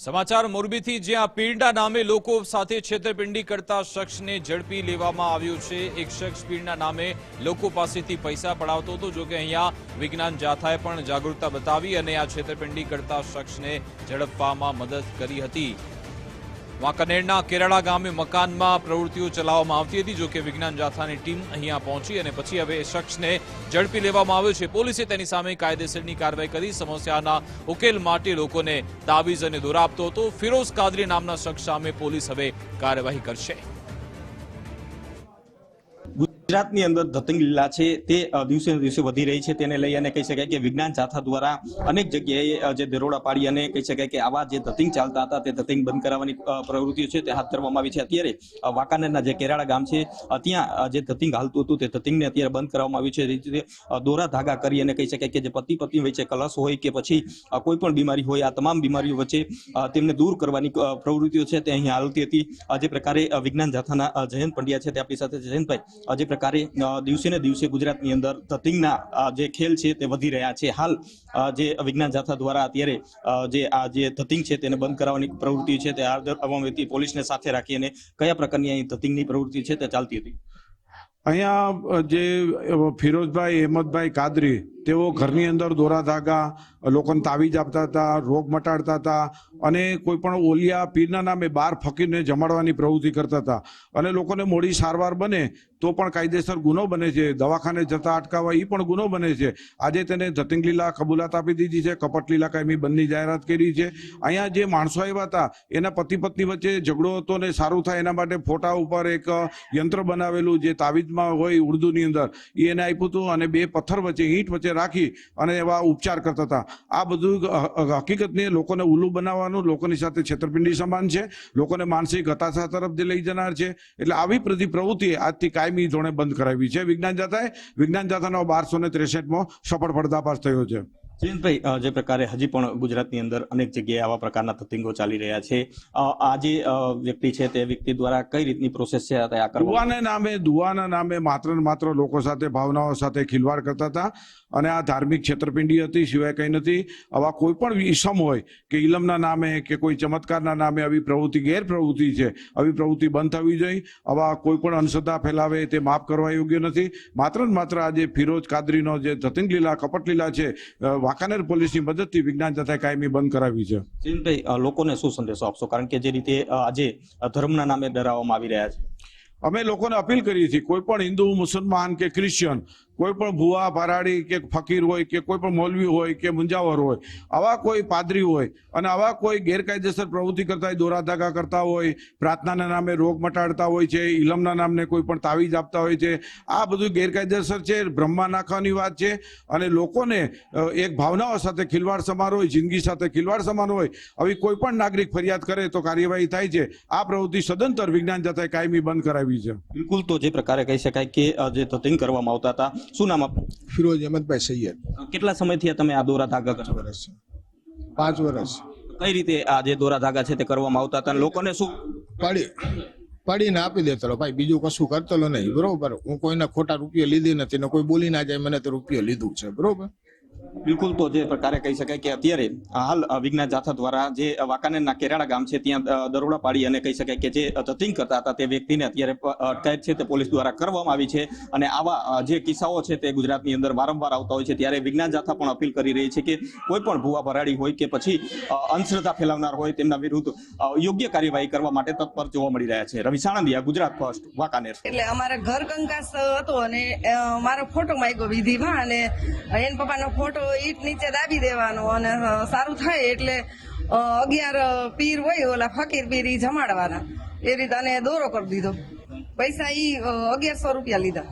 સમાચાર મોરબીથી, જ્યાં પીરના નામે લોકો સાથે છેતરપિંડી કરતા શખ્સને ઝડપી લેવામાં આવ્યો છે. એક શખ્સ પીડના નામે લોકો પાસેથી પૈસા પડાવતો હતો. જોકે અહીંયા વિજ્ઞાન જાથાએ પણ જાગૃતતા બતાવી અને આ છેતરપિંડી કરતા શખ્સને ઝડપવામાં મદદ કરી હતી. વાંકાનેરના કેરાળા ગામે મકાનમાં પ્રવૃત્તિઓ ચલાવવામાં આવતી હતી જોકે વિજ્ઞાન જાથાની ટીમ અહીંયા પહોંચી અને પછી હવે એ શખ્સને ઝડપી લેવામાં આવ્યો છે. પોલીસે તેની સામે કાયદેસરની કાર્યવાહી કરી, સમસ્યાના ઉકેલ માટે લોકોને તાવીઝ અને દોરા આપતો હતો. ફિરોઝ કાદરી નામના શખ્સ સામે પોલીસ હવે કાર્યવાહી કરશે. ગુજરાતની અંદર ધતંગ લીલા છે. તે દિવસે દિવસે વધી રહી છે. તેને લઈ અને કહી શકાય કે વિજ્ઞાન જાથા દ્વારા અનેક જગ્યાએ જે દરોડા પાડી અને કહી શકાય કે આવા જે ધતિંગ ચાલતા હતા તે ધતિંગ બંધ કરાવવાની પ્રવૃત્તિઓ છે તે હાથ ધરવામાં આવી છે. અત્યારે વાંકાનેરના જે કેરાળા ગામ છે ત્યાં જે ધતિંગ હાલતું હતું તે ધતિંગને અત્યારે બંધ કરવામાં આવ્યું છે. રીતે દોરા ધાગા કરી અને કહી શકાય કે જે પતિ પત્ની વચ્ચે કલશ હોય કે પછી કોઈ પણ બીમારી હોય, આ તમામ બીમારીઓ વચ્ચે તેમને દૂર કરવાની પ્રવૃત્તિઓ છે તે અહીં હાલતી હતી. જે પ્રકારે વિજ્ઞાન જાથાના જયંત પંડ્યા છે તે આપણી સાથે. જયંતભાઈ જે પ્રકારે દિવસે ને દિવસે ગુજરાતની અંદર ધતિંગના જે ખેલ છે તે વધી રહ્યા છે. હાલ જે વિજ્ઞાન જાથા દ્વારા અત્યારે જે આ જે ધતિંગ છે તેને બંધ કરાવવાની પ્રવૃત્તિ છે તે હાથ ધરવામાં હતી પોલીસને સાથે રાખી અને કયા પ્રકારની અહીં ધતિંગની પ્રવૃત્તિ છે તે ચાલતી હતી? અહીંયા જે ફિરોજભાઈ અહેમદભાઈ કાદરી તેઓ ઘરની અંદર દોરા ધાગા, લોકોને તાવીજ આપતા હતા, રોગ મટાડતા હતા અને કોઈ પણ ઓલિયા પીરના નામે બહાર ફકીરને જમાડવાની પ્રવૃત્તિ કરતા હતા. અને લોકોને મોડી સારવાર બને તો પણ કાયદેસર ગુનો બને છે. દવાખાને જતા અટકાવવા એ પણ ગુનો બને છે. આજે તેને ધતિંગ લીલા કબૂલાત આપી દીધી છે. કપટ લીલા કાયમી બંધની જાહેરાત કરી છે. અહીંયા જે માણસો આવ્યા હતા, એના પતિ પત્ની વચ્ચે ઝઘડો હતો ને સારું થાય એના માટે ફોટા ઉપર એક યંત્ર બનાવેલું જે તાવીજમાં હોય ઉર્દુની અંદર. એ એને આપ્યું હતું અને બે પથ્થર વચ્ચે, ઈંટ વચ્ચે રાખી અને એવા ઉપચાર કરતા હતા. આ બધું હકીકતને લોકોને ઉલ્લુ બનાવવાનું, લોકોની સાથે છેતરપિંડી સમાન છે, લોકોને માનસિક હતાશા તરફ લઈ જનાર છે. એટલે આવી બધી પ્રવૃત્તિ આજથી કાયમી ધોરણે બંધ કરાવી છે. વિજ્ઞાન જાથાએ, વિજ્ઞાન જાથાનો બારસો ને ત્રેસઠમાં સફળ પડદાપાસ થયો છે. જયંતભાઈ જે પ્રકારે હજી પણ ગુજરાતની અંદર અનેક જગ્યાએ આવા પ્રકારના તતિંગો ચાલી રહ્યા છે. આ જે વ્યક્તિ છે તે વ્યક્તિ દ્વારા કઈ રીતની પ્રોસેસ છે દુવાના નામે દુવાના નામે માત્ર ને માત્ર લોકો સાથે, ભાવનાઓ સાથે ખિલવાડ કરતા હતા અને આ ધાર્મિક છેતરપિંડી હતી, સિવાય કંઈ નથી. આવા કોઈ પણ ઈસમ હોય કે ઇલમના નામે કે કોઈ ચમત્કારના નામે આવી પ્રવૃત્તિ, ગેરપ્રવૃત્તિ છે, આવી પ્રવૃત્તિ બંધ થવી જોઈએ. આવા કોઈ પણ અંધશ્રદ્ધા ફેલાવે તે માફ કરવા યોગ્ય નથી. માત્ર ને માત્ર આજે ફિરોજ કાદરીનો જે ધતિંગ લીલા કપટ લીલા છે વાંકાનેર પોલીસની મદદથી વિજ્ઞાન તથા કાયમી બંધ કરાવી છે. જયંતભાઈ લોકોને શું સંદેશો આપશો? કારણ કે જે રીતે આજે ધર્મના નામે ડરાવવામાં આવી રહ્યા છે. અમે લોકોને અપીલ કરી હતી કોઈ પણ હિન્દુ મુસલમાન કે ક્રિશ્ચિયન કોઈ પણ ભુવા, ભરાડી કે ફકીર હોય કે કોઈ પણ મૌલવી હોય કે મુંજાવર હોય, આવા કોઈ પાદરી હોય અને આવા કોઈ ગેરકાયદેસર પ્રવૃત્તિ કરતા હોય, દોરા ધાગા કરતા હોય, પ્રાર્થનાના નામે રોગ મટાડતા હોય છે ઇલમના નામને કોઈ પણ તાવીજ આપતા હોય છે, આ બધું ગેરકાયદેસર છે, બ્રહ્મા નાખવાની વાત છે અને લોકોને એક ભાવનાઓ સાથે ખિલવાડ સમાન હોય, જિંદગી સાથે ખિલવાડ સમાન હોય, આવી કોઈ પણ નાગરિક ફરિયાદ કરે તો કાર્યવાહી થાય છે. આ પ્રવૃત્તિ સદંતર વિજ્ઞાન જથાએ કાયમી બંધ કરાવી છે. બિલકુલ તો જે પ્રકારે કહી શકાય કે જે ધતિંગ કરવામાં આવતા હતા શું નામ આપનું? ફિરોજ અહેમદભાઈ સૈયદ. કેટલા સમયથી તમે આ દોરા ધાગા કરો વર્ષ. પાંચ વર્ષ. કઈ રીતે આ જે દોરા ધાગા છે તે કરવામાં આવતા હતા લોકોને શું પાડી પાડીને આપી દેતો ભાઈ બીજું કશું કરતો નહીં બરોબર? હું કોઈના ખોટા રૂપિયા લીધી નથી ને કોઈ બોલી ના જાય મને તો રૂપિયો લીધું છે બરોબર? બિલકુલ તો જે પ્રકારે કહી શકાય કે અત્યારે હાલ વિજ્ઞાન જાથા દ્વારા જે વાંકાનેરના કેરાળા ગામ છે, ત્યાં દરોડા પાડી અને કહી શકાય કે જે ધતિંગ કરતા હતા તે વ્યક્તિને અત્યારે અટકાયત છે તે પોલીસ દ્વારા કરવામાં આવી છે અને આવા જે કિસ્સાઓ છે તે ગુજરાતની અંદર વારંવાર આવતા હોય છે. ત્યારે વિજ્ઞાન જાથા પણ અપીલ કરી રહી છે કે કોઈ પણ ભૂવા ભરાડી હોય કે પછી અંધશ્રદ્ધા ફેલાવનાર હોય તેમના વિરુદ્ધ યોગ્ય કાર્યવાહી કરવા માટે તત્પર જોવા મળી રહ્યા છે. રવિ સાણંદિયા, ગુજરાત ફર્સ્ટ, વાંકાનેર. એટલે અમારા ઘર કંકાસ હતો અને મારો ફોટો માંગ્યો વિધિમાં અને એન પપ્પાનો ફોટો ઈટ નીચે દાબી દેવાનો અને સારું થાય એટલે અગિયાર પીર હોય ઓલા ફકીર પીર ઈ જમાડવાના. એ રીતે અને દોરો કરી દીધો. પૈસા ઈ અગિયારસો રૂપિયા લીધા.